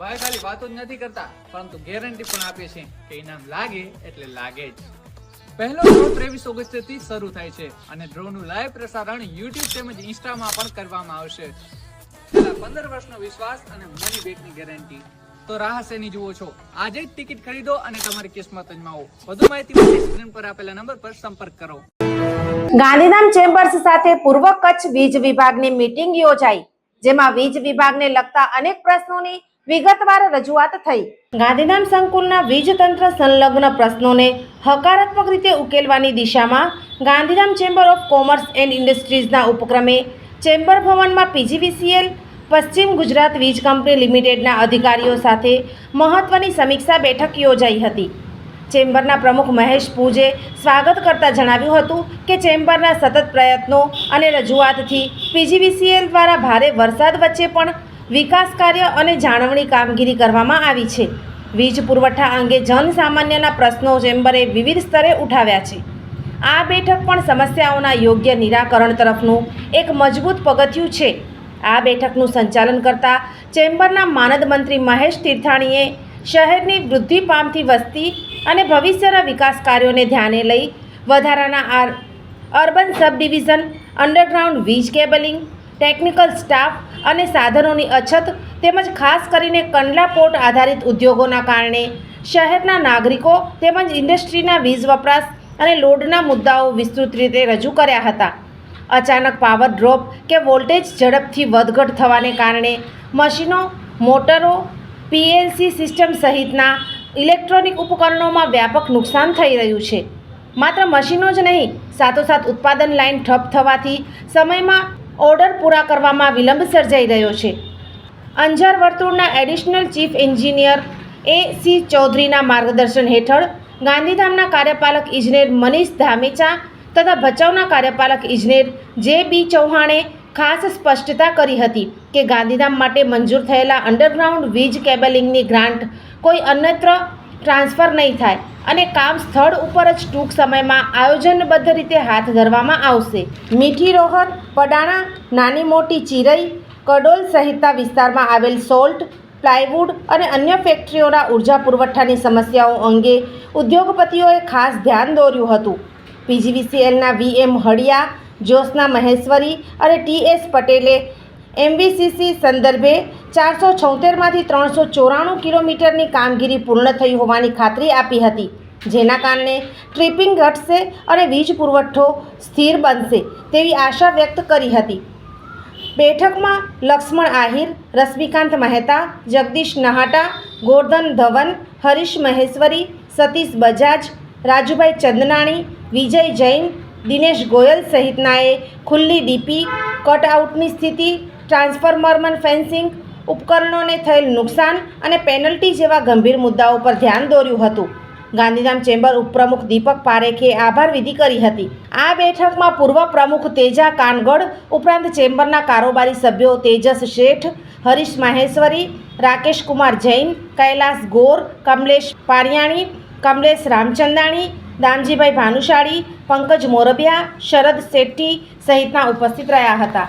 ભાઈ ખાલી વાતો જ નથી કરતા, પરંતુ ગેરંટી પણ આપે છે કે ઇનામ લાગે એટલે લાગે જ. પહેલો ડ્રો ત્રેવીસ ઓગસ્ટથી શરૂ થાય છે અને ડ્રોનું લાઈવ પ્રસારણ યુટ્યુબ તેમજ ઇન્સ્ટામાં પણ કરવામાં આવશે. પંદર વર્ષનો વિશ્વાસ અને મની બેકની ગેરંટી તો રાહ શેની જુઓ છો? આજે જ ટિકિટ ખરીદો અને તમારી કિસ્મત અજમાવો. વધુ માહિતી માટે સ્ક્રીન પર આપેલા નંબર પર સંપર્ક કરો. ગાંધીધામ ચેમ્બર્સ સાથે પૂર્વ કચ્છ વીજ વિભાગની મીટિંગ યોજાઈ, જેમાં વીજ વિભાગને લગતા અનેક પ્રશ્નોની વિગતવાર રજૂઆત થઈ. ગાંધીધામ સંકુલના વીજ તંત્ર સંલગ્ન પ્રશ્નોને હકારાત્મક રીતે ઉકેલવાની દિશામાં Gandhidham chamber of commerce and ઇન્ડસ્ટ્રીઝના ઉપક્રમે ચેમ્બર ભવનમાં પીજીવીસીએલ, પશ્ચિમ ગુજરાત વીજ કંપની લિમિટેડના અધિકારીઓ સાથે મહત્વની સમીક્ષા બેઠક યોજાઈ હતી. ચેમ્બરના પ્રમુખ મહેશ પૂજે સ્વાગત કરતા જણાવ્યું હતું કે ચેમ્બરના સતત પ્રયત્નો અને રજૂઆતથી પીજીવીસીએલ દ્વારા ભારે વરસાદ વચ્ચે પણ વિકાસ કાર્ય અને જાળવણી કામગીરી કરવામાં આવી છે. વીજ પુરવઠા અંગે જનસામાન્યના પ્રશ્નો ચેમ્બરે વિવિધ સ્તરે ઉઠાવ્યા છે. આ બેઠક પણ સમસ્યાઓના યોગ્ય નિરાકરણ તરફનું એક મજબૂત પગથિયું છે. આ બેઠકનું સંચાલન કરતા ચેમ્બરના માનદ મંત્રી મહેશ તીર્થાણીએ શહેરની વૃદ્ધિ પામતી વસ્તી અને ભવિષ્યના વિકાસ કાર્યોને ધ્યાને લઈ વધારાના R urban sub division, underground વીજ કેબલિંગ ટેકનિકલ સ્ટાફ અને સાધનોની અછત તેમજ ખાસ કરીને કંડલા પોર્ટ આધારિત ઉદ્યોગોના કારણે. શહેરના નાગરિકો તેમજ ઇન્ડસ્ટ્રીના વીજ વપરાશ અને લોડના મુદ્દાઓ વિસ્તૃત રીતે રજૂ કર્યા હતા. અચાનક પાવર ડ્રોપ કે વોલ્ટેજ ઝડપથી વધઘટ થવાને કારણે મશીનો, મોટરો, પીએલસી સિસ્ટમ સહિતના ઇલેક્ટ્રોનિક ઉપકરણોમાં વ્યાપક નુકસાન થઈ રહ્યું છે. માત્ર મશીનો જ નહીં, સાથોસાથ ઉત્પાદન લાઇન ઠપ થવાથી સમયમાં ઓર્ડર પૂરા કરવામાં વિલંબ સર્જાઈ રહ્યો છે. અંજાર વર્તુળના additional chief engineer A C ચૌધરીના માર્ગદર્શન હેઠળ ગાંધીધામના કાર્યપાલક ઇજનેર મનીષ ધામેચા તથા ભચાઉના કાર્યપાલક ઇજનેર જે બી ચૌહાણે ખાસ સ્પષ્ટતા કરી હતી કે ગાંધીધામ માટે મંજૂર થયેલા અંડરગ્રાઉન્ડ વીજ કેબલિંગની ગ્રાન્ટ કોઈ અન્યત્ર ટ્રાન્સફર નહીં થાય અને કામ સ્થળ ઉપર જ ટૂંક સમયમાં આયોજનબદ્ધ રીતે હાથ ધરવામાં આવશે. મીઠી રોહર પડાણા, નાની મોટી ચિરઈ, કડોલ સહિતના વિસ્તારમાં આવેલ સોલ્ટ, પ્લાયવુડ અને અન્ય ફેક્ટરીઓના ઊર્જા પુરવઠાની સમસ્યાઓ અંગે ઉદ્યોગપતિઓએ ખાસ ધ્યાન દોર્યું હતું. પીજીવીસીએલના વીએમ હળિયા, જ્યોત્સના મહેશ્વરી અને ટીએસ પટેલે એમવીસીસી સંદર્ભે ચારસો છોતેરમાંથી ત્રણસો ચોરાણું કિલોમીટરની કામગીરી પૂર્ણ થઈ હોવાની ખાતરી આપી હતી. જેના કારણે ટ્રિપિંગ ઘટશે અને વીજ પુરવઠો સ્થિર બનશે તેવી આશા વ્યક્ત કરી હતી. બેઠકમાં લક્ષ્મણ આહિર, રશ્મિકાંત મહેતા, જગદીશ નહાટા, ગોરધન ધવન, હરીશ મહેશ્વરી, સતીશ બજાજ, રાજુભાઈ ચંદનાણી, વિજય જૈન, દિનેશ ગોયલ સહિતનાએ ખુલ્લી ડીપી, કટઆઉટની સ્થિતિ ટ્રાન્સફોર્મરમન ફેન્સિંગ ઉપકરણોને થયેલ નુકસાન અને પેનલ્ટી જેવા ગંભીર મુદ્દાઓ પર ધ્યાન દોર્યું હતું. ગાંધીધામ ચેમ્બર ઉપપ્રમુખ દીપક પારેખે આભાર વિધિ કરી હતી. આ બેઠકમાં પૂર્વ પ્રમુખ તેજા કાનગડ, ઉપરાંત ચેમ્બરના કારોબારી સભ્યો તેજસ શેઠ, હરીશ માહેશ્વરી, રાકેશ કુમાર જૈન, કૈલાસ ગોર, કમલેશ પારિયાણી, કમલેશ રામચંદાણી દામજીભાઈ ભાનુશાળી, પંકજ મોરબિયા, શરદ શેટ્ટી સહિતના ઉપસ્થિત રહ્યા હતા.